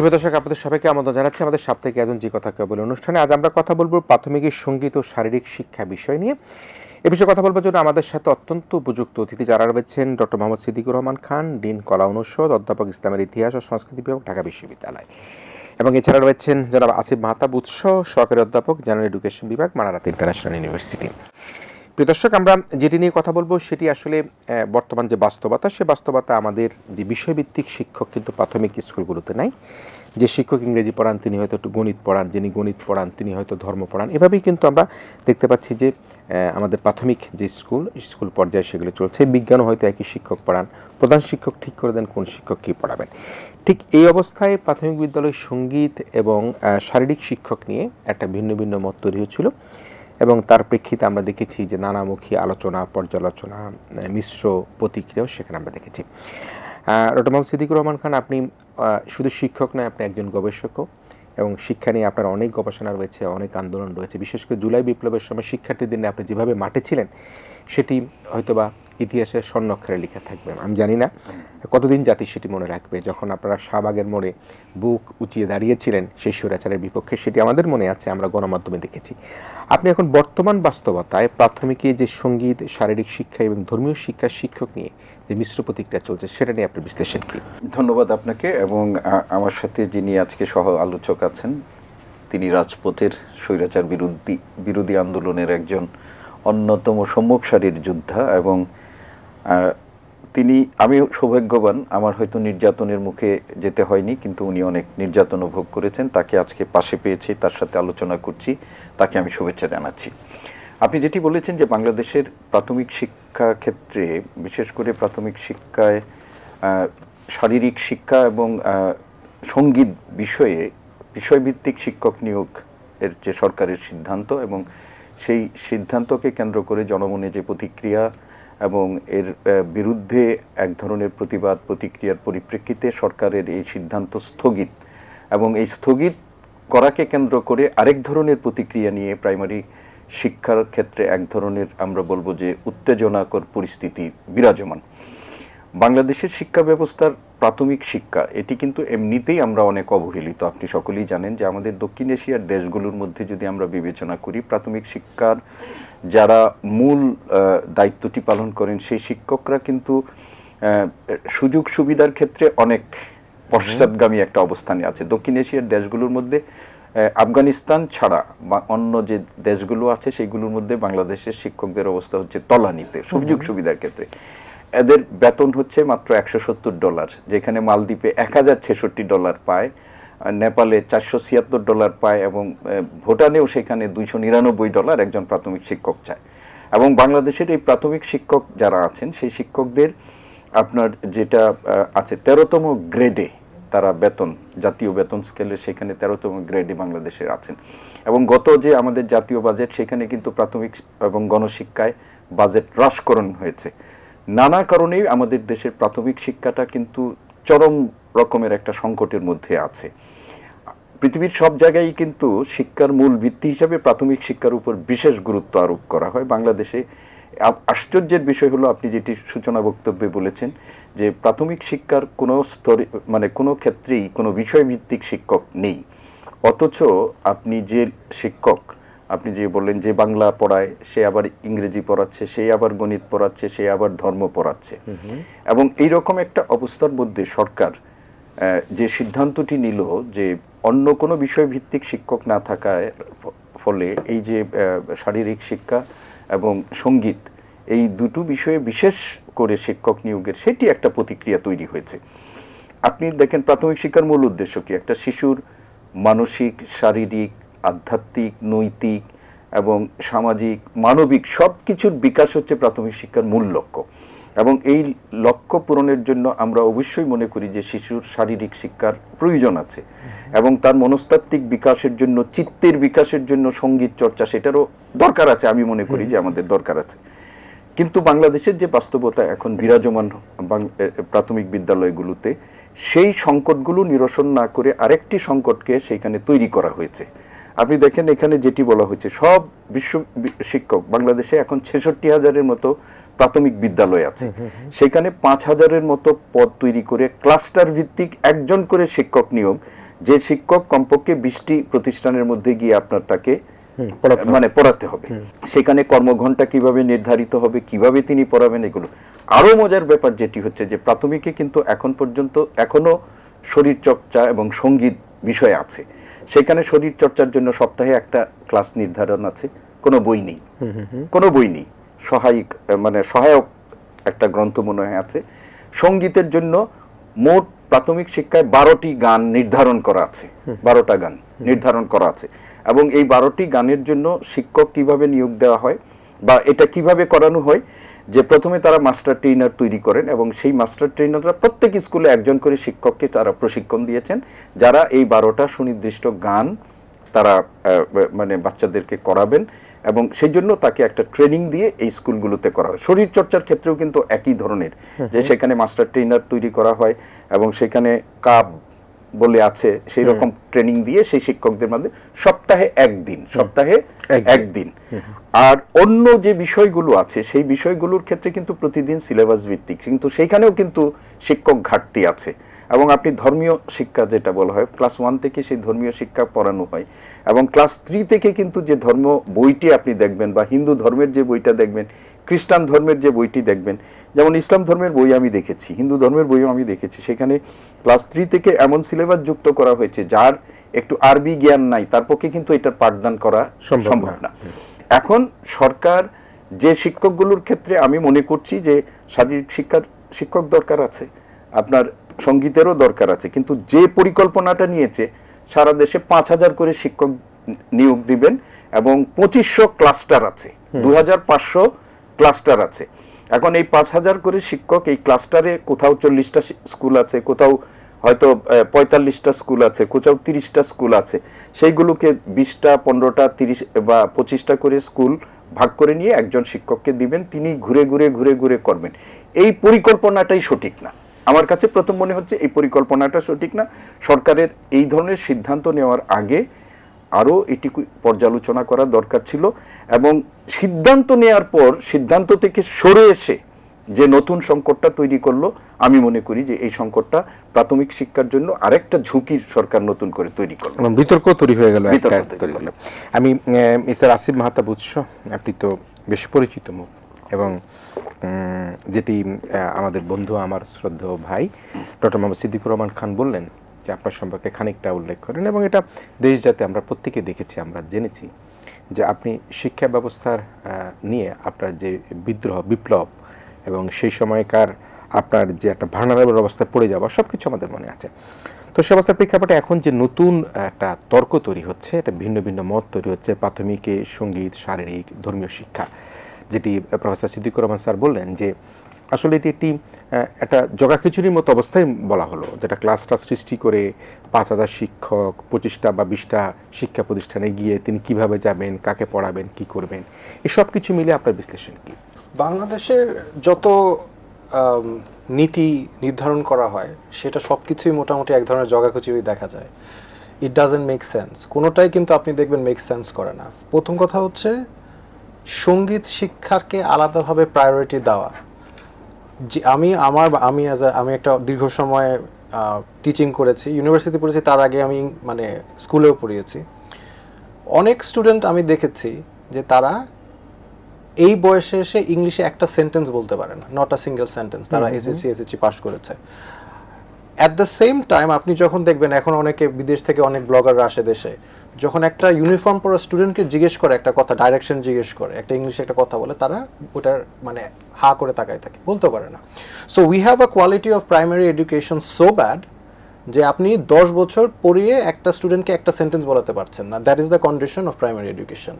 শুভ দর্শক, আপনাদের সবাইকে আমন্ত্রণ জানাচ্ছি আমাদের সাপ্তাহিক একজন যে কথা কেউ বলে অনুষ্ঠানে। আজ আমরা কথা বলব প্রাথমিক, সংগীত ও শারীরিক শিক্ষা বিষয় নিয়ে। এ বিষয়ে কথা বলবার জন্য আমাদের সাথে অত্যন্ত উপযুক্ত অতিথি যারা রয়েছেন, ডক্টর মোহাম্মদ সিদ্দিকুর রহমান খান, ডিন কলা অনুষদ, অধ্যাপক ইসলামের ইতিহাস ও সংস্কৃতি বিভাগ, ঢাকা বিশ্ববিদ্যালয়। এবং এছাড়া রয়েছেন জনাব আসিফ মাহতাব উৎস, সহকারী অধ্যাপক, জেনারেল এডুকেশন বিভাগ, মানারাত ইন্টারন্যাশনাল ইউনিভার্সিটি। দর্শক, আমরা যেটি নিয়ে কথা বলব সেটি আসলে বর্তমান যে বাস্তবতা, সে বাস্তবতা আমাদের যে বিষয়ভিত্তিক শিক্ষক কিন্তু প্রাথমিক স্কুলগুলোতে নাই। যে শিক্ষক ইংরেজি পড়ান, তিনি হয়তো একটু গণিত পড়ান, যিনি গণিত পড়ান, তিনি হয়তো ধর্ম পড়ান, এভাবেই কিন্তু আমরা দেখতে পাচ্ছি যে আমাদের প্রাথমিক যে স্কুল স্কুল পর্যায়ে সেগুলো চলছে। বিজ্ঞানও হয়তো একই শিক্ষক পড়ান। প্রধান শিক্ষক ঠিক করে দেন কোন শিক্ষক কী পড়াবেন। ঠিক এই অবস্থায় প্রাথমিক বিদ্যালয়ে সংগীত এবং শারীরিক শিক্ষক নিয়ে একটা ভিন্ন ভিন্ন মত তৈরি হচ্ছিল। এবং তার প্রেক্ষিতে আমরা দেখেছি যে নানামুখী আলোচনা, পর্যালোচনা মিশ্র প্রতিক্রিয়াও সেখানে আমরা দেখেছি। মোহাম্মদ সিদ্দিকুর রহমান খান, আপনি শুধু শিক্ষক নয়, আপনি একজন গবেষকও এবং শিক্ষা নিয়ে আপনার অনেক গবেষণা রয়েছে, অনেক আন্দোলন রয়েছে। বিশেষ করে জুলাই বিপ্লবের সময় শিক্ষার্থীদের নিয়ে আপনি যেভাবে মাঠে ছিলেন, সেটি হয়তোবা ইতিহাসে স্বর্ণক্ষরে লিখে থাকবে আমি জানি না কতদিন জাতি সেটি মনে রাখবে। যখন আপনারা শাহবাগের মোড়ে বুক উঁচিয়ে দাঁড়িয়েছিলেন, সেই স্বৈরাচারের বিপক্ষে সেটি আমাদের মনে আছে, আমরা গণমাধ্যমে দেখেছি। আপনি এখন বর্তমান বাস্তবতায় প্রাথমিকে যে সংগীত, শারীরিক শিক্ষা এবং ধর্মীয় শিক্ষার শিক্ষক নিয়ে যে মিশ্র প্রতিক্রিয়া চলছে, সেটা নিয়ে আপনার বিশ্লেষণ কী? ধন্যবাদ আপনাকে এবং আমার সাথে যিনি আজকে সহ আলোচক আছেন, তিনি রাজপথের স্বৈরাচার বিরোধী বিরোধী আন্দোলনের একজন অন্যতম সম্মুখ সারির যোদ্ধা এবং তিনি, আমি সৌভাগ্যবান, আমার হয়তো নির্যাতনের মুখে যেতে হয়নি, কিন্তু উনি অনেক নির্যাতন ভোগ করেছেন, তাকে আজকে পাশে পেয়েছি, তার সাথে আলোচনা করছি, তাকে আমি শুভেচ্ছা জানাচ্ছি। আপনি যেটি বলেছেন যে বাংলাদেশের প্রাথমিক শিক্ষা ক্ষেত্রে, বিশেষ করে প্রাথমিক শিক্ষায় শারীরিক শিক্ষা এবং সংগীত বিষয়ে, বিষয়ভিত্তিক শিক্ষক নিয়োগ এর যে সরকারের সিদ্ধান্ত এবং সেই সিদ্ধান্তকে কেন্দ্র করে জনমনে যে প্রতিক্রিয়া এবং এর বিরুদ্ধে এক ধরনের প্রতিবাদ প্রতিক্রিয়ার পরিপ্রেক্ষিতে সরকারের এই সিদ্ধান্ত স্থগিত এবং এই স্থগিত করাকে কেন্দ্র করে আরেক ধরনের প্রতিক্রিয়া নিয়ে প্রাইমারি শিক্ষার ক্ষেত্রে এক ধরনের আমরা বলব যে উত্তেজনাকর পরিস্থিতি বিরাজমান। বাংলাদেশের শিক্ষা ব্যবস্থার প্রাথমিক শিক্ষা এটি কিন্তু এমনিতেই আমরা অনেক অবহেলিত। আপনি সকলেই জানেন যে আমাদের দক্ষিণ এশিয়ার দেশগুলোর মধ্যে যদি আমরা বিবেচনা করি প্রাথমিক শিক্ষার যারা মূল দায়িত্বটি পালন করেন সেই শিক্ষকরা কিন্তু সুযোগ সুবিধার ক্ষেত্রে অনেক পশ্চাৎগামী একটা অবস্থানে আছে। দক্ষিণ এশিয়ার দেশগুলোর মধ্যে আফগানিস্তান ছাড়া বা অন্য যে দেশগুলো আছে সেইগুলোর মধ্যে বাংলাদেশের শিক্ষকদের অবস্থা হচ্ছে তলানিতে সুযোগ সুবিধার ক্ষেত্রে। এদের বেতন হচ্ছে মাত্র একশো সত্তর ডলার, যেখানে মালদ্বীপে এক হাজার ছেষট্টি ডলার পায় নেপালে চারশো ছিয়াত্তর ডলার পায় এবং ভুটানেও সেখানে দুইশো নিরানব্বই ডলার একজন প্রাথমিক শিক্ষক চায়। এবং বাংলাদেশের এই প্রাথমিক শিক্ষক যারা আছেন, সেই শিক্ষকদের আপনার যেটা আছে তেরোতম গ্রেডে তারা বেতন, জাতীয় বেতন স্কেলে সেখানে তেরোতম গ্রেডে বাংলাদেশের আছেন। এবং গত যে আমাদের জাতীয় বাজেট, সেখানে কিন্তু প্রাথমিক এবং গণশিক্ষায় বাজেট হ্রাসকরণ হয়েছে। নানা কারণেই আমাদের দেশের প্রাথমিক শিক্ষাটা কিন্তু চরম রকমের একটা সংকটের মধ্যে আছে। পৃথিবীর সব জায়গায় কিন্তু শিক্ষার মূল ভিত্তি হিসাবে প্রাথমিক শিক্ষার উপর বিশেষ গুরুত্ব আরোপ করা হয়। বাংলাদেশে আশ্চর্যের বিষয় হলো, আপনি যেটি সূচনা বক্তব্যে বলেছেন যে প্রাথমিক শিক্ষার কোনো স্তরে মানে কোনো ক্ষেত্রেই কোনো বিষয়ভিত্তিক শিক্ষক নেই। অথচ আপনি যে শিক্ষক আপনি যে বললেন যে বাংলা পড়ায় সে আবার ইংরেজি পড়াচ্ছে সে আবার গণিত পড়াচ্ছে সে আবার ধর্ম পড়াচ্ছে। এবং এই রকম একটা অবস্থার মধ্যে সরকার যে সিদ্ধান্তটি নিল যে অন্য কোনো বিষয় ভিত্তিক শিক্ষক না থাকায় ফলে এই যে শারীরিক শিক্ষা এবং সংগীত এই দুটো বিষয়ে বিশেষ করে শিক্ষক নিয়োগের সেটি একটা প্রতিক্রিয়া তৈরি হয়েছে। আপনি দেখেন প্রাথমিক শিক্ষার মূল উদ্দেশ্য কি? একটা শিশুর মানসিক শারীরিক আধ্যাত্মিক, নৈতিক এবং সামাজিক, মানবিক সব কিছুর বিকাশ হচ্ছে প্রাথমিক শিক্ষার মূল লক্ষ্য। এবং এই লক্ষ্য পূরণের জন্য আমরা অবশ্যই মনে করি যে শিশুর শারীরিক শিক্ষার প্রয়োজন আছে। এবং তার মনস্তাত্ত্বিক বিকাশের জন্য, চিত্তের বিকাশের জন্য সংগীত চর্চা সেটারও দরকার আছে, আমি মনে করি যে আমাদের দরকার আছে। কিন্তু বাংলাদেশের যে বাস্তবতা এখন বিরাজমান প্রাথমিক বিদ্যালয়গুলোতে, সেই সংকটগুলো নিরসন না করে আরেকটি সংকটকে সেইখানে তৈরি করা হয়েছে। আপনি দেখেন এখানে যেটি বলা হয়েছে সব বিশ্ব শিক্ষক বাংলাদেশে এখন ছেষট্টি হাজারের মতো প্রাথমিক বিদ্যালয় আছে। সেখানে পাঁচ হাজারের মতো পদ তৈরি করে ক্লাস্টার ভিত্তিক একজন করে শিক্ষক নিয়োগ যে শিক্ষক কমপক্ষে বিশটি প্রতিষ্ঠানের মধ্যে গিয়ে আপনার তাকে। মানে পড়াতে হবে। সেখানে কর্মঘণ্টা কীভাবে নির্ধারিত হবে কীভাবে তিনি পড়াবেন এগুলো। আরও মজার ব্যাপার যেটি হচ্ছে যে প্রাথমিকে কিন্তু এখন পর্যন্ত এখনও শরীর চর্চা এবং সংগীত বিষয় আছে। সেখানে শরীর চর্চার জন্য সপ্তাহে একটা ক্লাস নির্ধারণ আছে। কোনো বই নেই। কোনো বই নেই। সহায়িক মানে সহায়ক একটা গ্রন্থ মনে হয় আছে। সঙ্গীতের জন্য মোট প্রাথমিক শিক্ষায় বারোটি গান নির্ধারণ করা আছে। বারোটা গান নির্ধারণ করা আছে। এবং এই বারোটি গানের জন্য শিক্ষক কীভাবে নিয়োগ দেওয়া হয় বা এটা কীভাবে করানো হয় যে প্রথমে তারা মাস্টার ট্রেনার তৈরি করেন এবং সেই মাস্টার ট্রেনাররা প্রত্যেক স্কুলে একজন করে শিক্ষককে তারা প্রশিক্ষণ দিয়েছেন যারা এই বারোটা সুনির্দিষ্ট গান তারা মানে বাচ্চাদেরকে করাবেন এবং সেই জন্য তাকে একটা ট্রেনিং দিয়ে এই স্কুলগুলোতে করা হয়। শরীর চর্চার ক্ষেত্রেও কিন্তু একই ধরনের যে সেখানে মাস্টার ট্রেনার তৈরি করা হয় এবং সেখানে কাপ বলে আছে সেই রকম ট্রেনিং দিয়ে সেই শিক্ষকদের মধ্যে সপ্তাহে একদিন সপ্তাহে একদিন। আর অন্য যে বিষয়গুলো আছে সেই বিষয়গুলোর ক্ষেত্রে কিন্তু প্রতিদিন সিলেবাস ভিত্তিক। কিন্তু সেইখানেও কিন্তু শিক্ষক ঘাটতি আছে। এবং আপনি ধর্মীয় শিক্ষা যেটা বলা হয় ক্লাস ওয়ান থেকে সেই ধর্মীয় শিক্ষা পড়ানো হয়। এবং ক্লাস থ্রি থেকে কিন্তু যে ধর্ম বইটি আপনি দেখবেন বা হিন্দু ধর্মের যে বইটা দেখবেন খ্রিস্টান ধর্মের যে বইটি দেখবেন যেমন ইসলাম ধর্মের বই আমি দেখেছি হিন্দু ধর্মের বইও আমি দেখেছি সেখানে ক্লাস থ্রি থেকে এমন সিলেবাস যুক্ত করা হয়েছে যার একটু আরবি জ্ঞান নাই তার পক্ষে কিন্তু এটার পাঠদান করা সম্ভব না। সম্ভব না। এখন সরকার যে শিক্ষকগুলোর ক্ষেত্রে আমি মনে করছি যে শারীরিক শিক্ষার শিক্ষক দরকার আছে আপনার সঙ্গীতেরও দরকার আছে কিন্তু যে পরিকল্পনাটা নিয়েছে সারা দেশে পাঁচ হাজার করে শিক্ষক নিয়োগ দিবেন এবং পঁচিশশো ক্লাস্টার আছে। দু হাজার পাঁচশো ক্লাস্টার আছে। এখন এই পাঁচ হাজার করে শিক্ষক এই ক্লাস্টারে কোথাও চল্লিশটা স্কুল আছে, কোথাও হয়তো পঁয়তাল্লিশটা স্কুল আছে, কোথাও তিরিশটা স্কুল আছে। সেইগুলোকে বিশটা, পনেরোটা, তিরিশ বা পঁচিশটা করে স্কুল ভাগ করে নিয়ে একজন শিক্ষককে দিবেন, তিনি ঘুরে ঘুরে ঘুরে ঘুরে করবেন। এই পরিকল্পনাটাই সঠিক না। আমার কাছে প্রথম মনে হচ্ছে এই পরিকল্পনাটা সঠিক না। সরকারের এই ধরনের সিদ্ধান্ত নেওয়ার আগে আরও এটি পর্যালোচনা করা দরকার ছিল এবং সিদ্ধান্ত নেওয়ার পর সিদ্ধান্ত থেকে সরে এসে যে নতুন সংকটটা তৈরি করল আমি মনে করি যে এই সংকটটা প্রাথমিক শিক্ষার জন্য আরেকটা ঝুঁকির সরকার নতুন করে তৈরি করল। বিতর্ক তৈরি হয়ে গেল আমি মিস্টার আসিফ মাহাতাব উৎস আপনি তো বেশ পরিচিত মুখ এবং যেটি আমাদের বন্ধু আমার শ্রদ্ধেয় ভাই ডক্টর মোহাম্মদ সিদ্দিকুর রহমান খান বললেন যে আপনার সম্পর্কে খানিকটা উল্লেখ করেন এবং এটা দেশ যাতে আমরা প্রত্যেকে দেখেছি, আমরা জেনেছি যে আপনি শিক্ষা ব্যবস্থার নিয়ে আপনার যে বিদ্রোহ, বিপ্লব এবং সেই সময়কার আপনার যে একটা ভার্নারেবল অবস্থায় পড়ে যাওয়া সব কিছু আমাদের মনে আছে। তো সে অবস্থার প্রেক্ষাপটে এখন যে নতুন একটা তর্ক তৈরি হচ্ছে, এটা ভিন্ন ভিন্ন মত তৈরি হচ্ছে, প্রাথমিকে সংগীত, শারীরিক, ধর্মীয় শিক্ষা, যেটি প্রফেসর সিদ্দিকুর রহমান স্যার বললেন যে আসলে এটি একটি একটা জগাখিচুড়ির মতো অবস্থায় বলা হলো, যেটা ক্লাসটা সৃষ্টি করে পাঁচ হাজার শিক্ষক, পঁচিশটা বা বিশটা শিক্ষা প্রতিষ্ঠানে গিয়ে তিনি কীভাবে যাবেন, কাকে পড়াবেন, কি করবেন এসব কিছু মিলে আপনার বিশ্লেষণ কি? বাংলাদেশের যত নীতি নির্ধারণ করা হয়, সেটা সব কিছুই মোটামুটি এক ধরনের জগাখুচুরি দেখা যায়। ইট ডাজেন্ট মেক সেন্স কোনোটাই কিন্তু আপনি দেখবেন মেক সেন্স করে না। প্রথম কথা হচ্ছে, সংগীত শিক্ষাকে আলাদাভাবে প্রায়োরিটি দেওয়া। যে আমি আমার আমি অ্যাজ আমি একটা দীর্ঘ সময় টিচিং করেছি ইউনিভার্সিটি পড়েছি তার আগে আমি মানে স্কুলেও পড়িয়েছি। অনেক স্টুডেন্ট আমি দেখেছি যে তারা এই বয়সে এসে ইংলিশে একটা সেন্টেন্স বলতে পারে না নট আ সিঙ্গেল সেন্টেন্স তারা এসএসসি এসএসসি পাস করেছে। অ্যাট দ্য সেম টাইম আপনি যখন দেখবেন এখন অনেকে বিদেশ থেকে অনেক ব্লগাররা আসে দেশে যখন একটা ইউনিফর্ম পরা স্টুডেন্টকে জিজ্ঞেস করে, একটা কথা ডাইরেকশন জিজ্ঞেস করে, একটা ইংলিশে একটা কথা বলে, তারা ওটার মানে হা করে তাকায় থাকে, বলতে পারে না। So we have a quality of primary education so bad যে আপনি দশ বছর পড়িয়ে একটা স্টুডেন্টকে একটা সেন্টেন্স বলাতে পারছেন না। That is the condition of primary education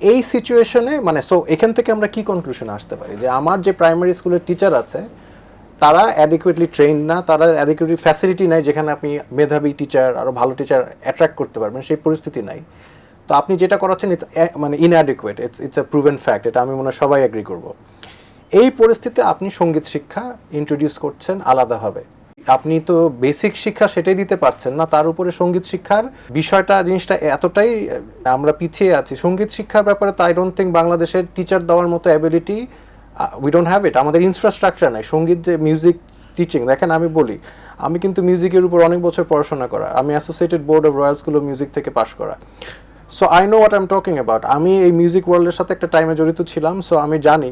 এই সিচুয়েশনে মানে সো এখান থেকে আমরা কি কনক্লুশন আসতে পারি? যে আমার যে প্রাইমারি স্কুলের টিচার আছে তারা অ্যাডিকুয়েটলি ট্রেন না, তারা অ্যাডিকুয়েটলি ফ্যাসিলিটি নাই যেখানে আপনি মেধাবী টিচার আরও ভালো টিচার অ্যাট্রাক্ট করতে পারবেন, সেই পরিস্থিতি নাই। তো আপনি যেটা করাচ্ছেন ইটস মানে inadequate it's it's a proven fact এটা আমি মনে হয় সবাই এগ্রি করব। এই পরিস্থিতিতে আপনি সংগীত শিক্ষা ইন্ট্রোডিউস করছেন আলাদাভাবে। আপনি তো বেসিক শিক্ষা সেটাই দিতে পারছেন না, তার উপরে সংগীত শিক্ষার বিষয়টা, জিনিসটা এতটাই, আমরা পিছিয়ে আছি। সংগীত শিক্ষার ব্যাপারে তো আই ডোন্ট থিঙ্ক বাংলাদেশের টিচার দেওয়ার মতো ability we don't have it আমাদের ইনফ্রাস্ট্রাকচার নাই। সংগীত যে মিউজিক টিচিং দেখেন আমি বলি, আমি কিন্তু মিউজিকের উপর অনেক বছর পড়াশোনা করা। আমি associated board of royal school of music থেকে পাশ করা। So I know what I am talking about আমি এই মিউজিক ওয়ার্ল্ডের সাথে একটা টাইমে জড়িত ছিলাম। সো আমি জানি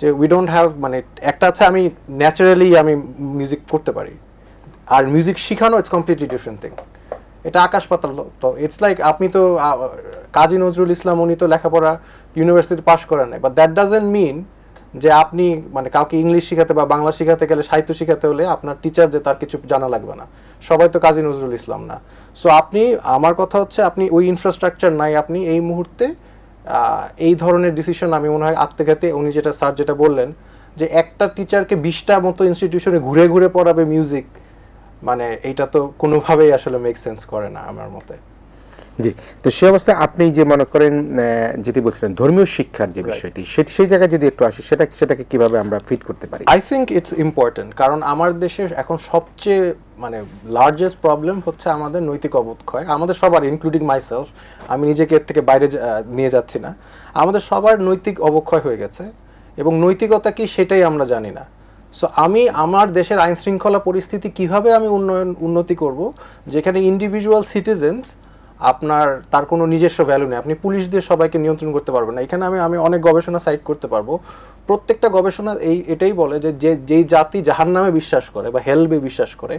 যে উই ডোন্ট হ্যাভ মানে একটা আছে, আমি ন্যাচারালি আমি মিউজিক করতে পারি। আর মিউজিক শেখানো ইটস কমপ্লিটলি ডিফারেন্ট থিং এটা আকাশ পাতাল, তো ইটস লাইক আপনি তো কাজী নজরুল ইসলাম, উনি তো লেখাপড়া ইউনিভার্সিটিতে পাশ করেন নাই। বাট দ্যাট ডাজেন্ট মিন যে আপনি মানে কাউকে ইংলিশ শেখাতে বা বাংলা শেখাতে গেলে, সাহিত্য শেখাতে হলে আপনার টিচার যে তার কিছু জানা লাগবে না। সবাই তো কাজী নজরুল ইসলাম না। সো আপনি, আমার কথা হচ্ছে আপনি ওই ইনফ্রাস্ট্রাকচার নাই আপনি এই মুহূর্তে এই ধরনের ডিসিশন আমি মনে হয় আত্মঘাতে। উনি যেটা স্যার যেটা বললেন যে একটা টিচারকে বিশটা মতো ইনস্টিটিউশনে ঘুরে ঘুরে পড়াবে মিউজিক মানে এটা তো কোনোভাবেই আসলে মেক সেন্স করে না আমার মতে। জি তো সেই অবস্থায় আপনি যে মনে করেন যেটি বলছিলেন ধর্মীয় শিক্ষার যে বিষয়টি সেটি সেই জায়গায় যদি একটু আসি সেটা সেটাকে কীভাবে আমরা ফিট করতে পারি? আই থিঙ্ক ইটস ইম্পর্টেন্ট কারণ আমার দেশের এখন সবচেয়ে মানে লার্জেস্ট প্রবলেম হচ্ছে আমাদের নৈতিক অবক্ষয়। আমাদের সবার ইনক্লুডিং মাইসেলফ আমি নিজেকে এর থেকে বাইরে নিয়ে যাচ্ছি না। আমাদের সবার নৈতিক অবক্ষয় হয়ে গেছে এবং নৈতিকতা কি সেটাই আমরা জানি না। সো আমি আমার দেশের আইন শৃঙ্খলা পরিস্থিতি কীভাবে আমি উন্নয়ন উন্নতি করব যেখানে ইন্ডিভিজুয়াল সিটিজেন্স আপনার, তার কোনো নিজস্ব ভ্যালু নেই। আপনি পুলিশ দিয়ে সবাইকে নিয়ন্ত্রণ করতে পারবেন না। এখানে আমি আমি অনেক গবেষণা সাইট করতে পারব। প্রত্যেকটা গবেষণা এই, এটাই বলে যে যে, যেই জাতি জাহান নামে বিশ্বাস করে বা হেলবে বিশ্বাস করে,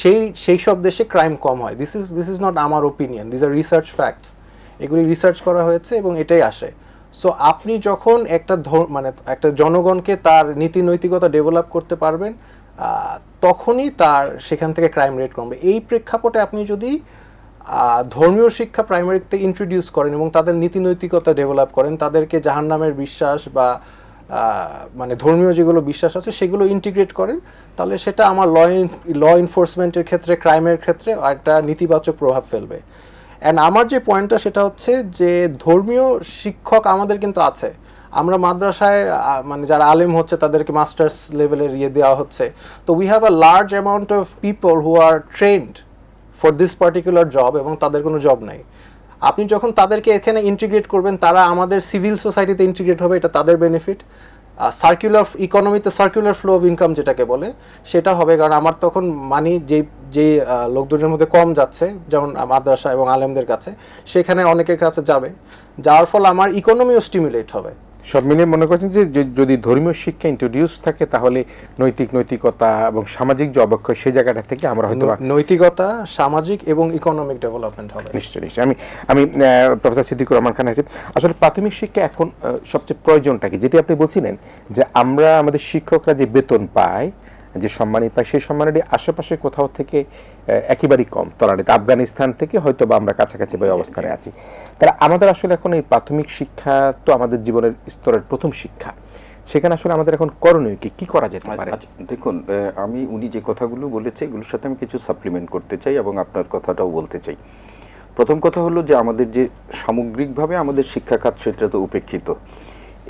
সেই সেই সব দেশে ক্রাইম কম হয়। This is this is not আমার opinion this are research facts এগুলি রিসার্চ করা হয়েছে এবং এটাই আসে। সো আপনি যখন একটা মানে একটা জনগণকে তার নীতি নৈতিকতা ডেভেলপ করতে পারবেন তখনই তার সেখান থেকে ক্রাইম রেট কমবে। এই প্রেক্ষাপটে আপনি যদি ধর্মীয় শিক্ষা প্রাইমারিতে ইন্ট্রোডিউস করেন এবং তাদের নীতি নৈতিকতা ডেভেলপ করেন, তাদেরকে জাহান্নামের বিশ্বাস বা মানে ধর্মীয় যেগুলো বিশ্বাস আছে সেগুলো ইন্টিগ্রেট করেন। তাহলে সেটা আমার ল ল এনফোর্সমেন্টের ক্ষেত্রে ক্রাইমের ক্ষেত্রে একটা নেতিবাচক প্রভাব ফেলবে। অ্যান্ড আমার যে পয়েন্টটা সেটা হচ্ছে যে ধর্মীয় শিক্ষক আমাদের কিন্তু আছে। আমরা মাদ্রাসায় মানে যারা আলেম হচ্ছে তাদেরকে মাস্টার্স লেভেলের ইয়ে দেওয়া হচ্ছে। তো we have a large amount of people who are trained for this particular job এবং তাদের কোনো জব নাই। আপনি যখন তাদেরকে এখানে ইন্টিগ্রেট করবেন, তারা আমাদের সিভিল সোসাইটিতে ইন্টিগ্রেট হবে, এটা তাদের বেনিফিট সার্কুলার ইকোনমিতে সার্কুলার ফ্লো অফ ইনকাম যেটাকে বলে, সেটা হবে কারণ আমার তখন মানি যে যে লোকজনের মধ্যে কম যাচ্ছে, যেমন মাদ্রাসা এবং আলেমদের কাছে, সেখানে অনেকের কাছে যাবে। যার ফলে আমার ইকোনমিও স্টিমুলেট হবে। সব মিলিয়ে মনে করছেন যে যদি ধর্মীয় শিক্ষা ইন্ট্রোডিউস থাকে তাহলে নৈতিক নৈতিকতা এবং সামাজিক যে অবক্ষয় সেই জায়গাটা থেকে আমরা হয়তো নৈতিকতা সামাজিক এবং ইকোনমিক ডেভেলপমেন্ট হবে। নিশ্চয়ই নিশ্চয়ই। আমি আমি প্রফেসর সিদ্দিকুর রহমান খান আছি আসলে প্রাথমিক শিক্ষা এখন সবচেয়ে প্রয়োজনটা কি? যেটি আপনি বলছিলেন যে আমরা আমাদের শিক্ষকরা যে বেতন পায় যে সম্মানই পায় সেই সম্মানটি আশেপাশে কোথাও থেকে একেবারেই কম। তলানিতে। আফগানিস্তান থেকে হয়তো বা আমরা কাছাকাছি বা অবস্থানে আছি। তাহলে আমাদের আসলে এখন এই প্রাথমিক শিক্ষা তো আমাদের জীবনের স্তরের প্রথম শিক্ষা। সেখানে আসলে আমাদের এখন করণীয় কি? কি করা যেতে পারে? আচ্ছা দেখুন আমি উনি যে কথাগুলো বলেছে এগুলোর সাথে আমি কিছু সাপ্লিমেন্ট করতে চাই এবং আপনার কথাটাও বলতে চাই। প্রথম কথা হলো যে আমাদের যে সামগ্রিকভাবে আমাদের শিক্ষা খাত সেটা তো উপেক্ষিত।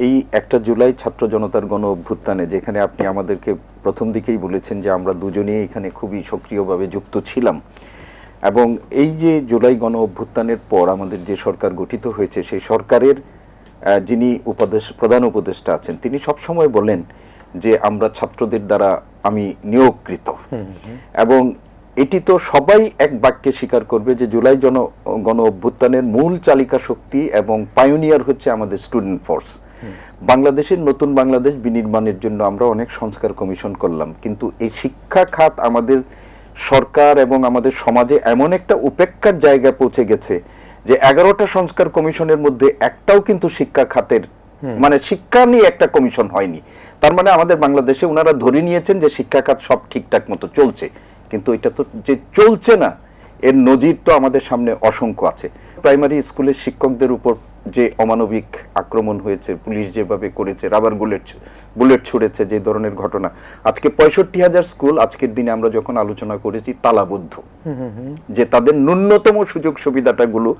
এই একটা জুলাই ছাত্র জনতার গণ অভ্যুত্থানে যেখানে আপনি আমাদেরকে প্রথম দিকেই বলেছেন যে আমরা দুজনেই এখানে খুবই সক্রিয়ভাবে যুক্ত ছিলাম। এবং এই যে জুলাই গণ অভ্যুত্থানের পর আমাদের যে সরকার গঠিত হয়েছে সেই সরকারের যিনি উপদেশ প্রধান উপদেষ্টা আছেন তিনি সবসময় বলেন যে আমরা ছাত্রদের দ্বারা আমি নিয়োগকৃত। এবং এটি তো সবাই এক বাক্যে স্বীকার করবে যে জুলাই জন গণ অভ্যুত্থানের মূল চালিকা শক্তি এবং পায়োনিয়ার হচ্ছে আমাদের স্টুডেন্ট ফোর্স বাংলাদেশের নতুন বাংলাদেশ বিনির্মাণের জন্য আমরা অনেক সংস্কার কমিশন করলাম। কিন্তু এই শিক্ষা খাত আমাদের সরকার এবং আমাদের সমাজে এমন একটা উপেক্ষার জায়গায় পৌঁছে গেছে যে এগারোটা সংস্কার কমিশনের মধ্যে একটাও কিন্তু শিক্ষা খাতের মানে শিক্ষা নিয়ে একটা কমিশন হয়নি। তার মানে আমাদের বাংলাদেশে ওনারা ধরে নিয়েছেন যে শিক্ষা খাত সব ঠিকঠাক মতো চলছে। কিন্তু এটা তো যে চলছে না এর নজির তো আমাদের সামনে অসংখ্য আছে। প্রাইমারি স্কুলের শিক্ষকদের উপর যে অমানবিক আক্রমণ হয়েছে পুলিশ যেভাবে করেছে রাবার বুলেট বুলেট ছুড়েছে যে ধরনের ঘটনা। আজকে পঁয়ষট্টি হাজার স্কুল আজকের দিনে আমরা যখন আলোচনা করেছি তালাবদ্ধ। যে তাদের ন্যূনতম সুযোগ সুবিধাটাগুলো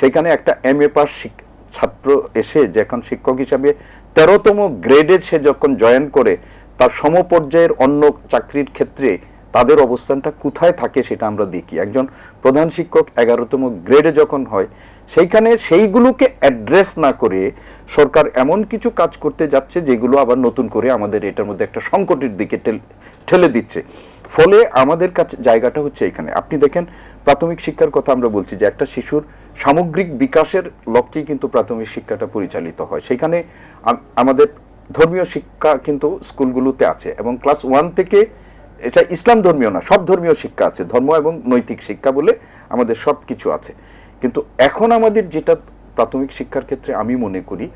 সেখানে একটা এম এ পাস ছাত্র এসে যখন শিক্ষক হিসাবে তেরোতম গ্রেডে সে যখন জয়েন করে তার সমপর্যায়ের অন্য চাকরির ক্ষেত্রে তাদের অবস্থানটা কোথায় থাকে সেটা আমরা দেখি। একজন প্রধান শিক্ষক এগারোতম গ্রেডে যখন হয় সেইখানে সেইগুলোকে অ্যাড্রেস না করে সরকার এমন কিছু কাজ করতে যাচ্ছে যেগুলো আবার নতুন করে আমাদের এটার মধ্যে একটা সংকটের দিকে ঠেলে দিচ্ছে। ফলে আমাদের কাছে জায়গাটা হচ্ছে এখানে। আপনি দেখেন, প্রাথমিক শিক্ষার কথা আমরা বলছি যে একটা শিশুর সামগ্রিক বিকাশের লক্ষ্যেই কিন্তু প্রাথমিক শিক্ষাটা পরিচালিত হয়। সেখানে আমাদের ধর্মীয় শিক্ষা কিন্তু স্কুলগুলোতে আছে এবং ক্লাস ওয়ান থেকে এটা ইসলাম ধর্মীয় না, সব ধর্মীয় শিক্ষা আছে, ধর্ম এবং নৈতিক শিক্ষা বলে আমাদের সব কিছু আছে। কিন্তু এখন আমাদের যেটা প্রাথমিক শিক্ষার ক্ষেত্রে আমি মনে করি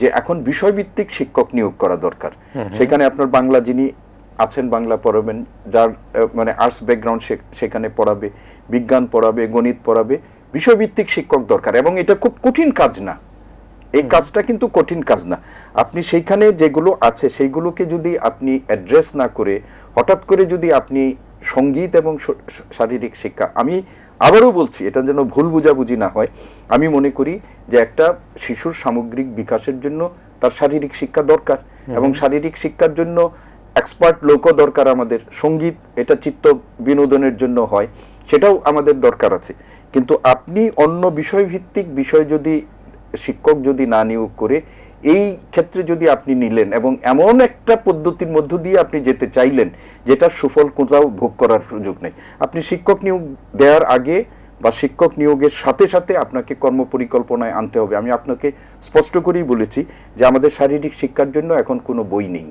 যে এখন বিষয়ভিত্তিক শিক্ষক নিয়োগ করা দরকার। সেখানে আপনার বাংলা যিনি আছেন বাংলা পড়াবেন যার মানে আর্টস ব্যাকগ্রাউন্ড সেখানে পড়াবে বিজ্ঞান পড়াবে গণিত পড়াবে বিষয়ভিত্তিক শিক্ষক দরকার এবং এটা খুব কঠিন কাজ না। এই কাজটা কিন্তু কঠিন কাজ না। আপনি সেইখানে যেগুলো আছে সেইগুলোকে যদি আপনি অ্যাড্রেস না করে হঠাৎ করে যদি আপনি সংগীত এবং শারীরিক শিক্ষা আমি আবারও বলছি এটা যেন ভুল বুঝাবুঝি না হয় আমি মনে করি যে একটা শিশুর সামগ্রিক বিকাশের জন্য তার শারীরিক শিক্ষা দরকার এবং শারীরিক শিক্ষার জন্য এক্সপার্ট লোকও দরকার আমাদের সংগীত এটা চিত্ত বিনোদনের জন্য হয় সেটাও আমাদের দরকার আছে। কিন্তু আপনি অন্য বিষয়ভিত্তিক বিষয় যদি শিক্ষক যদি না নিয়োগ করে এই ক্ষেত্রে যদি আপনি নিলেন এবং এমন একটা পদ্ধতির মধ্য দিয়ে আপনি যেতে চাইলেন যেটার সুফল কোথাও ভোগ করার সুযোগ নেই। আপনি শিক্ষক নিয়োগ দেওয়ার আগে বা শিক্ষক নিয়োগের সাথে সাথে আপনাকে কর্মপরিকল্পনায় আনতে হবে। আমি আপনাকে স্পষ্ট করেই বলেছি যে আমাদের শারীরিক শিক্ষার জন্য এখন কোনো বই নেই।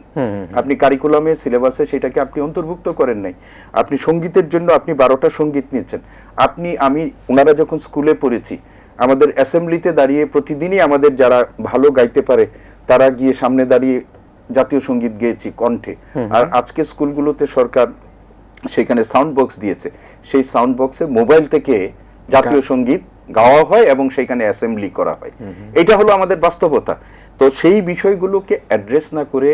আপনি কারিকুলামে সিলেবাসে সেটাকে আপনি অন্তর্ভুক্ত করেন নাই। আপনি সঙ্গীতের জন্য আপনি বারোটা সংগীত নিয়েছেন আপনি আমি ওনারা যখন স্কুলে পড়েছি আমাদের অ্যাসেম্বলিতে দাঁড়িয়ে প্রতিদিনই আমাদের যারা ভালো গাইতে পারে তারা গিয়ে সামনে দাঁড়িয়ে জাতীয় সংগীত গেয়েছি কণ্ঠে। আর আজকে স্কুলগুলোতে সরকার সেখানে সাউন্ড বক্স দিয়েছে। সেই সাউন্ড বক্সে মোবাইল থেকে জাতীয় সংগীত গাওয়া হয় এবং সেখানে অ্যাসেম্বলি করা হয়। এটা হলো আমাদের বাস্তবতা। তো সেই বিষয়গুলোকে অ্যাড্রেস না করে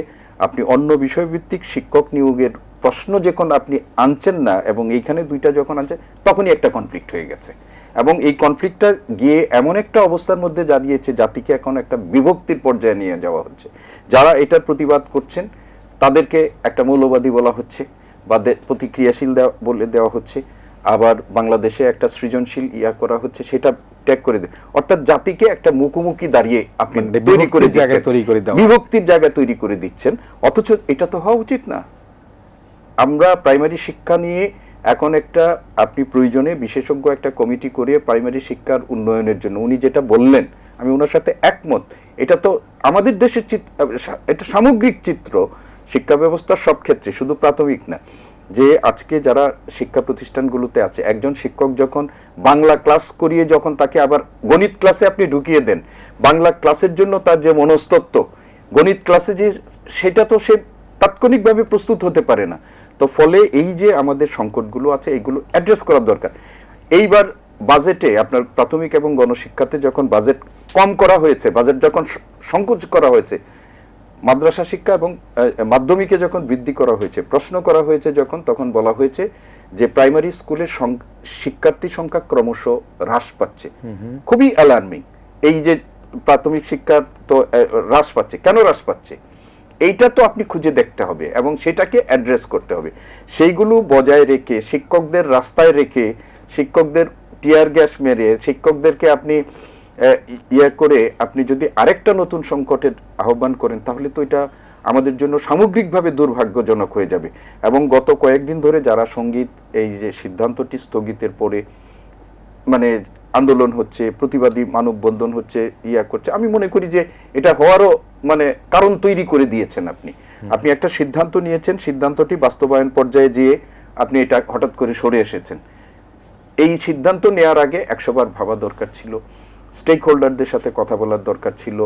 আপনি অন্য বিষয়ভিত্তিক শিক্ষক নিয়োগের প্রশ্ন যখন আপনি আনছেন না এবং এইখানে দুইটা যখন আনছেন তখনই একটা কনফ্লিক্ট হয়ে গেছে। এবং এই কনফ্লিক্টটা গিয়ে এমন একটা অবস্থার মধ্যে দাঁড়িয়েছে জাতিকে এখন একটা বিভক্তির পর্যায়ে নিয়ে যাওয়া হচ্ছে। যারা এটার প্রতিবাদ করছেন তাদেরকে একটা মৌলবাদী বলা হচ্ছে বা প্রতিক্রিয়াশীল দেওয়া বলে দেওয়া হচ্ছে। আবার বাংলাদেশে একটা সৃজনশীল ইয়া করা হচ্ছে সেটা ট্যাগ করে দেয় অর্থাৎ জাতিকে একটা মুখোমুখি দাঁড়িয়ে আপনি মানে তৈরি করে জায়গা তৈরি করে দেওয়া। বিভক্তির জায়গা তৈরি করে দিচ্ছেন। অথচ এটা তো হওয়া উচিত না। আমরা প্রাইমারি শিক্ষা নিয়ে এখন একটা আপনি প্রয়োজনে বিশেষজ্ঞ একটা কমিটি করে প্রাইমারি শিক্ষার উন্নয়নের জন্য উনি যেটা বললেন, আমি ওনার সাথে একমত। এটা তো আমাদের দেশের চিত্র এটা সামগ্রিক চিত্র। শিক্ষা ব্যবস্থার সব ক্ষেত্রে, শুধু প্রাথমিক না। যে আজকে যারা শিক্ষা প্রতিষ্ঠানগুলোতে আছে, একজন শিক্ষক যখন বাংলা ক্লাস করিয়ে যখন তাকে আবার গণিত ক্লাসে আপনি ঢুকিয়ে দেন, বাংলা ক্লাসের জন্য তার যে মনস্তত্ত্ব, গণিত ক্লাসে যে সেটা তো সে তাৎক্ষণিকভাবে প্রস্তুত হতে পারে না। তো ফলে এই যে আমাদের সংকটগুলো আছে এগুলো অ্যাড্রেস করার দরকার। এইবার বাজেটে আপনার প্রাথমিক এবং গণশিক্ষাতে যখন বাজেট কম করা হয়েছে বাজেট যখন সংকোচ করা হয়েছে মাদ্রাসা শিক্ষা এবং মাধ্যমিকে যখন বৃদ্ধি করা হয়েছে প্রশ্ন করা হয়েছে যখন তখন বলা হয়েছে যে প্রাইমারি স্কুলের শিক্ষার্থী সংখ্যা ক্রমশ হ্রাস পাচ্ছে। খুবই অ্যালার্মিং এই যে প্রাথমিক শিক্ষার তো হ্রাস পাচ্ছে। কেন হ্রাস পাচ্ছে? এইটা তো আপনি খুঁজে দেখতে হবে এবং সেটাকে অ্যাড্রেস করতে হবে। সেইগুলো বজায় রেখে, শিক্ষকদের রাস্তায় রেখে, শিক্ষকদের টিয়ার গ্যাস মেরে, শিক্ষকদেরকে আপনি ইয়ে করে আপনি যদি আরেকটা নতুন সংকটের আহ্বান করেন, তাহলে তো এটা আমাদের জন্য সামগ্রিকভাবে দুর্ভাগ্যজনক হয়ে যাবে। এবং গত কয়েকদিন ধরে যারা সংগীত, এই যে সিদ্ধান্তটি স্থগিতের পরে মানে আন্দোলন হচ্ছে প্রতিবাদী মানববন্ধন হচ্ছে ইয়া করছে। আমি মনে করি যে এটা হওয়ারও মানে কারণ তৈরি করে দিয়েছেন আপনি। আপনি একটা সিদ্ধান্ত নিয়েছেন সিদ্ধান্তটি বাস্তবায়ন পর্যায়ে যেয়ে আপনি এটা হঠাৎ করে সরে এসেছেন। এই সিদ্ধান্ত নেওয়ার আগে একশোবার ভাবা দরকার ছিল। স্টেক হোল্ডারদের সাথে কথা বলার দরকার ছিল।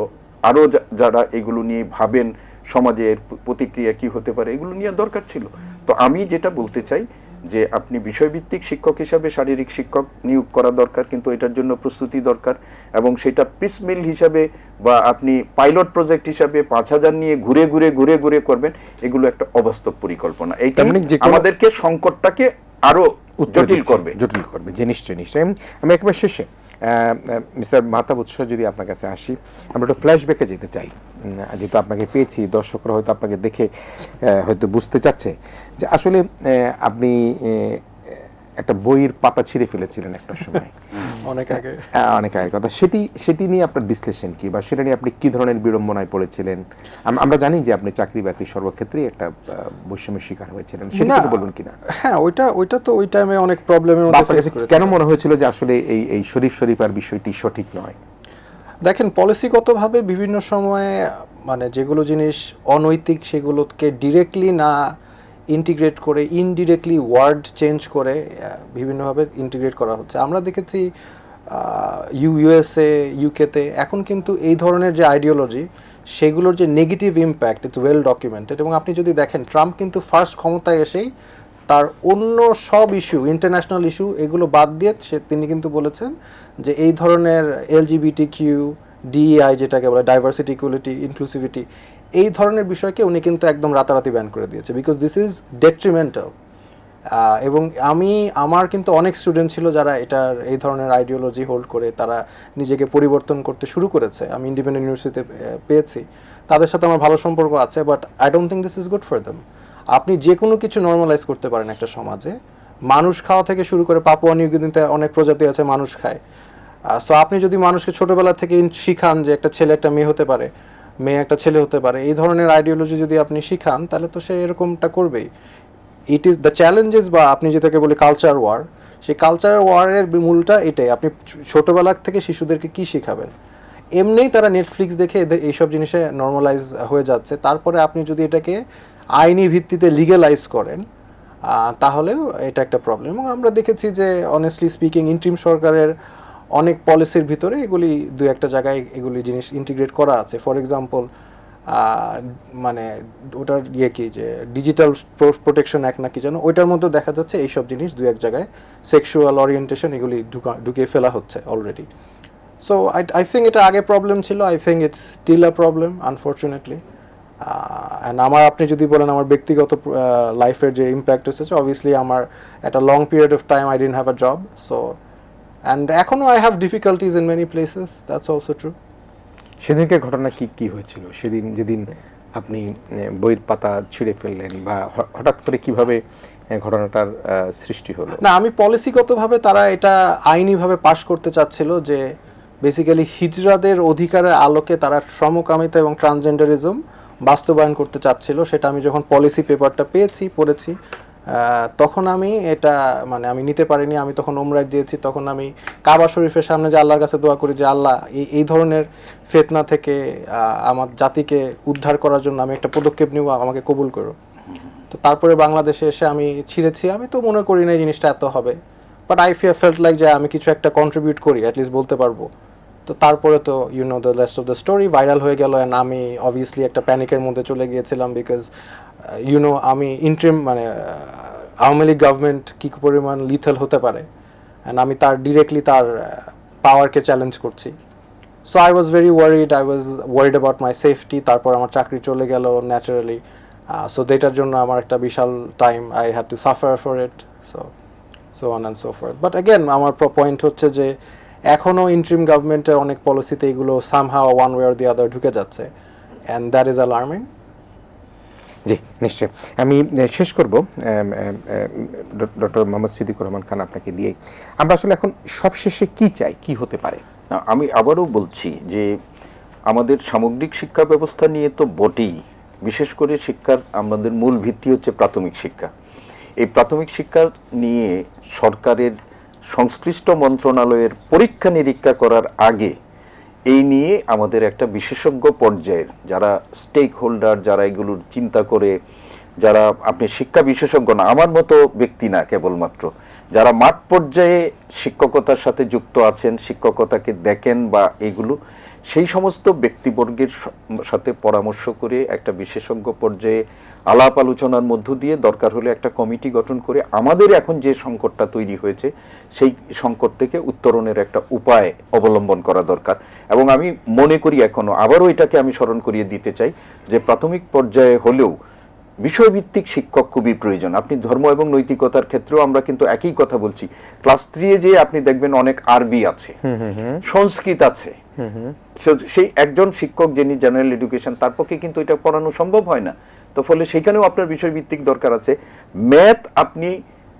আরও যারা এগুলো নিয়ে ভাবেন সমাজের প্রতিক্রিয়া কি হতে পারে এগুলো নিয়ে দরকার ছিল। তো আমি যেটা বলতে চাই যে আপনি বিষয়ভিত্তিক শিক্ষক হিসাবে শারীরিক শিক্ষক নিয়োগ করা দরকার কিন্তু এটার জন্য প্রস্তুতি দরকার এবং সেটা পিসমিল হিসাবে বা আপনি পাইলট প্রজেক্ট হিসাবে পাঁচ হাজার নিয়ে ঘুরে ঘুরে ঘুরে ঘুরে করবেন এগুলো একটা অবাস্তব পরিকল্পনা। এই মানে আমাদেরকে সংকটটাকে আরও জটিল করবে। জটিল করবে যে নিশ্চয়ই নিশ্চয়ই। আমি- একেবারে শেষে মিস্টার মাতা উৎসাহ যদি আপনার কাছে আসি, আমরা একটু ফ্ল্যাশব্যাকে যেতে চাই। যেহেতু আপনাকে পেয়েছি, দর্শকরা হয়তো আপনাকে দেখে হয়তো বুঝতে চাচ্ছে যে আসলে আপনি একটা বইয়ের পাতা ছিঁড়ে ফেলেছিলেন একটা সময়। অনেক আগে। আহ, অনেক আগের কথা। সেটি সেটি নিয়ে আপনার বিশ্লেষণ কি? বা সেটা নিয়ে আপনি কি ধরনের বিড়ম্বনায় পড়েছিলেন? আমরা জানি যে আপনি চাকরি বাকরি সর্বক্ষেত্রেই একটা বৈষম্যের শিকার হয়েছিলেন। সেটা। বলুন কিনা হ্যাঁ ওইটা ওইটা তো ওই টাইমে অনেক প্রবলেমের। কেন মনে হয়েছিল যে আসলে এই এই শরীফ শরীফ আর বিষয়টি সঠিক নয়? দেখেন পলিসিগতভাবে বিভিন্ন সময়ে মানে যেগুলো জিনিস অনৈতিক সেগুলোকে ডিরেক্টলি না ইন্টিগ্রেট করে ইনডিরেক্টলি ওয়ার্ড চেঞ্জ করে বিভিন্নভাবে ইন্টিগ্রেট করা হচ্ছে। আমরা দেখেছি ইউ ইউএসএ ইউকেতে এখন কিন্তু এই ধরনের যে আইডিওলজি সেগুলোর যে negative impact it's well documented এবং আপনি যদি দেখেন ট্রাম্প কিন্তু ফার্স্ট ক্ষমতায় এসেই তার অন্য সব ইস্যু ইন্টারন্যাশনাল ইস্যু এগুলো বাদ দিয়ে সে, তিনি কিন্তু বলেছেন যে এই ধরনের এলজিবিটি কিউ ডিআই যেটাকে বলে ডাইভার্সিটি ইকুয়ালিটি ইনক্লুসিভিটি এই ধরনের বিষয়কে উনি কিন্তু একদম রাতারাতি ব্যান করে দিয়েছে বিকজ দিস ইজ ডেট্রিমেন্টাল এবং আমি, আমার কিন্তু অনেক স্টুডেন্ট ছিল যারা এটার, এই ধরনের আইডিওলজি হোল্ড করে তারা নিজেকে পরিবর্তন করতে শুরু করেছে। আমি ইন্ডিপেন্ডেন্ট ইউনিভার্সিটিতে পেয়েছি। তাদের সাথে আমার ভালো সম্পর্ক আছে but I don't think this is good for them আপনি যে কোনো কিছু নর্মালাইজ করতে পারেন একটা সমাজে। মানুষ খাওয়া থেকে শুরু করে পাপুয়া নিউগিনিতে অনেক প্রজাতি আছে, মানুষ খায়। সো আপনি যদি মানুষকে ছোটবেলা থেকে শিখান যে একটা ছেলে, একটা মেয়ে হতে পারে মেয়ে একটা ছেলে হতে পারে, এই ধরনের আইডিওলজি যদি আপনি শিখান, তাহলে তো সে এরকমটা করবেই। ইট ইজ দ্য চ্যালেঞ্জেস বা আপনি যেটাকে বলি কালচার ওয়ার সেই কালচার ওয়ারের মূলটা এটাই, আপনি ছোটবেলা থেকে শিশুদেরকে কি শেখাবেন? এমনিই তারা নেটফ্লিক্স দেখে এইসব জিনিসে নর্মালাইজ হয়ে যাচ্ছে, তারপরে আপনি যদি এটাকে আইনি ভিত্তিতে লিগেলাইজ করেন তাহলেও এটা একটা প্রবলেম এবং আমরা দেখেছি যে অনেস্টলি স্পিকিং ইন্ট্রিম সরকারের অনেক পলিসির ভিতরে এগুলি দু একটা জায়গায় এগুলি জিনিস ইন্টিগ্রেট করা আছে। ফর এক্সাম্পল মানে ওটার ইয়ে কি যে ডিজিটাল প্রোটেকশন অ্যাক্ট নাকি যেন, ওইটার মধ্যে দেখা যাচ্ছে এইসব জিনিস দু এক জায়গায় সেক্সুয়াল ওরিয়েন্টেশন এগুলি ঢুকা ঢুকিয়ে ফেলা হচ্ছে already so I I think এটা আগে প্রবলেম ছিল I think it's still a problem unfortunately and আমার, আপনি যদি বলেন আমার ব্যক্তিগত লাইফের যে ইম্প্যাক্ট হচ্ছে অবভিয়াসলি আমার একটা long period of time I didn't have a job so and এখনও I have difficulties in many places that's also true সেদিনকার ঘটনা কি কি হয়েছিল? সেদিন যেদিন আপনি বইয়ের পাতা ছিঁড়ে ফেললেন বা হঠাৎ করে কীভাবে ঘটনাটার সৃষ্টি হলো? না আমি পলিসিগতভাবে তারা এটা আইনিভাবে পাশ করতে চাচ্ছিল যে বেসিক্যালি হিজড়াদের অধিকারের আলোকে তারা সমকামিতা এবং ট্রান্সজেন্ডারিজম বাস্তবায়ন করতে চাচ্ছিল। সেটা আমি যখন পলিসি পেপারটা পেয়েছি পড়েছি তখন আমি এটা মানে আমি নিতে পারিনি, আমি তখন ওমরায় দিয়েছি, তখন আমি কাবা শরীফের সামনে যে আল্লাহর কাছে দোয়া করি যে, আল্লাহ, এই এই ধরনের ফেতনা থেকে আমার জাতিকে উদ্ধার করার জন্য আমি একটা পদক্ষেপ নিব, আমাকে কবুল করো। তো তারপরে বাংলাদেশে এসে আমি ছিঁড়েছি, আমি তো মনে করি না এই জিনিসটা এত হবে but I fear felt like যে আমি কিছু একটা কন্ট্রিবিউট করি অ্যাটলিস্ট বলতে পারব। তো তারপরে তো you know the rest of the story viral হয়ে গেল অ্যান্ড আমি অবভিয়াসলি একটা প্যানিকের মধ্যে চলে গিয়েছিলাম বিকজ ইউ নো আমি ইন্ট্রিম মানে আওয়ামী লীগ গভর্নমেন্ট কী পরিমাণ লিথেল হতে পারে অ্যান্ড আমি তার ডিরেক্টলি তার পাওয়ারকে চ্যালেঞ্জ করছি। So I was very worried I was worried about my safety তারপর আমার চাকরি চলে গেল ন্যাচারালি সো এটার জন্য আমার একটা বিশাল time I had to suffer for it so so on and so for but again আমার পয়েন্ট হচ্ছে যে এখনও ইন্ট্রিম গভর্নমেন্টের অনেক পলিসিতে এগুলো somehow one way or the other ঢুকে যাচ্ছে অ্যান্ড দ্যাট ইজ অ্যালার্মিং জি নিশ্চয় আমি শেষ করব ডক্টর মোহাম্মদ সিদ্দিকুর রহমান খান আপনাকে দিয়ে আমরা আসলে এখন সবশেষে কি চাই, কি হতে পারে? আমি আবারও বলছি যে আমাদের সামগ্রিক শিক্ষা ব্যবস্থা নিয়ে তো বটেই। বিশেষ করে শিক্ষার আমাদের মূল ভিত্তি হচ্ছে প্রাথমিক শিক্ষা। এই প্রাথমিক শিক্ষা নিয়ে সরকারের সংশ্লিষ্ট মন্ত্রণালয়ের পরীক্ষা নিরীক্ষা করার আগে এই নিয়ে আমাদের একটা বিশেষজ্ঞ পর্যায়ের যারা স্টেক হোল্ডার যারা এগুলোর চিন্তা করে, যারা আপনি শিক্ষা বিশেষজ্ঞ না, আমার মতো ব্যক্তি না কেবলমাত্র, যারা মাঠ পর্যায়ে শিক্ষকতার সাথে যুক্ত আছেন, শিক্ষকতাকে দেখেন বা এগুলো সেই সমস্ত ব্যক্তিবর্গের সাথে পরামর্শ করে একটা বিশেষজ্ঞ পর্যায়ে আলাপ আলোচনার মধ্য দিয়ে দরকার হলে একটা কমিটি গঠন করে আমাদের এখন যে সংকটটা তৈরি হয়েছে, সেই সংকট থেকে উত্তরণের একটা উপায় অবলম্বন করা দরকার। এবং আমি মনে করি এখনও, আবারও এটাকে আমি স্মরণ করিয়ে দিতে চাই যে প্রাথমিক পর্যায়ে হলেও বিষয়ভিত্তিক শিক্ষক খুবই প্রয়োজন। আপনি ধর্ম এবং নৈতিকতার ক্ষেত্রেও আমরা কিন্তু একই কথা বলছি। ক্লাস থ্রি এ যে আপনি দেখবেন অনেক আরবি আছে সংস্কৃত আছে। সেই একজন শিক্ষক যিনি জেনারেল এডুকেশন তার পক্ষে কিন্তু এটা পড়ানো সম্ভব হয় না। তো ফলে সেখানেও আপনার বিষয়ভিত্তিক দরকার আছে। ম্যাথ আপনি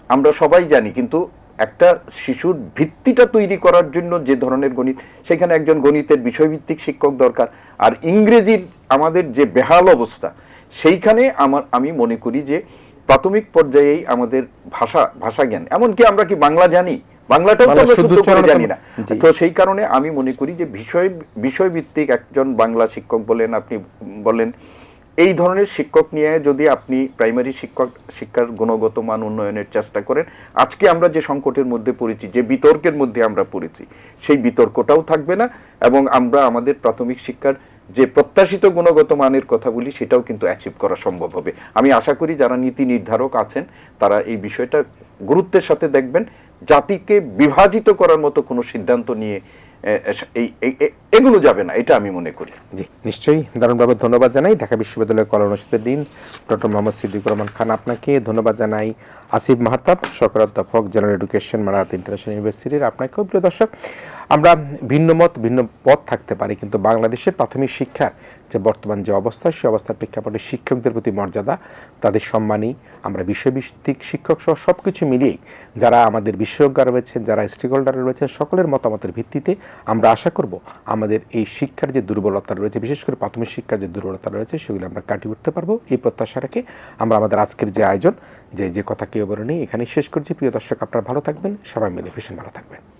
আমরা সবাই জানি কিন্তু একটা শিশুর ভিত্তিটা তৈরি করার জন্য যে ধরনের গণিত সেখানে একজন গণিতের বিষয়ভিত্তিক শিক্ষক দরকার। আর ইংরেজির আমাদের যে বেহাল অবস্থা সেইখানে আমার আমি মনে করি যে প্রাথমিক পর্যায়েই আমাদের ভাষা ভাষা জ্ঞান। এমনকি আমরা কি বাংলা জানি? বাংলাটাও তো আমরা শুদ্ধ শুদ্ধ করে জানি না। তো সেই কারণে আমি মনে করি যে বিষয় বিষয়ভিত্তিক একজন বাংলা শিক্ষক বলেন আপনি বলেন এই ধরনের শিক্ষক নিয়ে যদি আপনি প্রাইমারি শিক্ষক শিক্ষার গুণগত মান উন্নয়নের চেষ্টা করেন আজকে আমরা যে সংকটের মধ্যে পড়েছি যে বিতর্কের মধ্যে আমরা পড়েছি সেই বিতর্কটাও থাকবে না এবং আমরা আমাদের প্রাথমিক শিক্ষার যে প্রত্যাশিত গুণগত মানের কথা বলি সেটাও কিন্তু অ্যাচিভ করা সম্ভব হবে। আমি আশা করি যারা নীতি নির্ধারক আছেন, তারা এই বিষয়টা গুরুত্বের সাথে দেখবেন। জাতিকে বিভাজিত করার মতো কোনো সিদ্ধান্ত নিয়ে এগুলো যাবে না, এটা আমি মনে করি। জি, নিশ্চয়ই। দারুণভাবে ধন্যবাদ জানাই। ঢাকা বিশ্ববিদ্যালয়ের কলা অনুষদের দিন। ডক্টর মোহাম্মদ সিদ্দিকুর রহমান খান আপনাকে ধন্যবাদ জানাই। আসিফ মাহাতাব সরকার অধ্যাপক জেনারেল এডুকেশন, মারাত ইন্টারন্যাশনাল ইউনিভার্সিটির আপনাকেও প্রিয় দর্শক। আমরা ভিন্ন মত, ভিন্ন পথ থাকতে পারি, কিন্তু বাংলাদেশের প্রাথমিক শিক্ষার যে বর্তমান যে অবস্থা সেই অবস্থার প্রেক্ষাপটে শিক্ষকদের প্রতি মর্যাদা, তাদের সম্মানই আমরা বিষয়ভিত্তিক শিক্ষক সহ সব কিছু মিলিয়েই যারা আমাদের বিশেষজ্ঞ রয়েছেন, যারা স্টেক রয়েছেন, সকলের মতামতের ভিত্তিতে আমরা আশা করব আমাদের এই শিক্ষার যে দুর্বলতা রয়েছে, বিশেষ করে প্রাথমিক শিক্ষার যে দুর্বলতা রয়েছে, সেগুলো আমরা কাটিয়ে উঠতে পারব। এই প্রত্যাশা রেখে আমরা আমাদের আজকের যে আয়োজন, যে যে কথা কেউ বলে নেই এখানেই শেষ করছি। প্রিয় দর্শক, আপনারা ভালো থাকবেন, সবাই মিলে ভীষণ ভালো থাকবেন।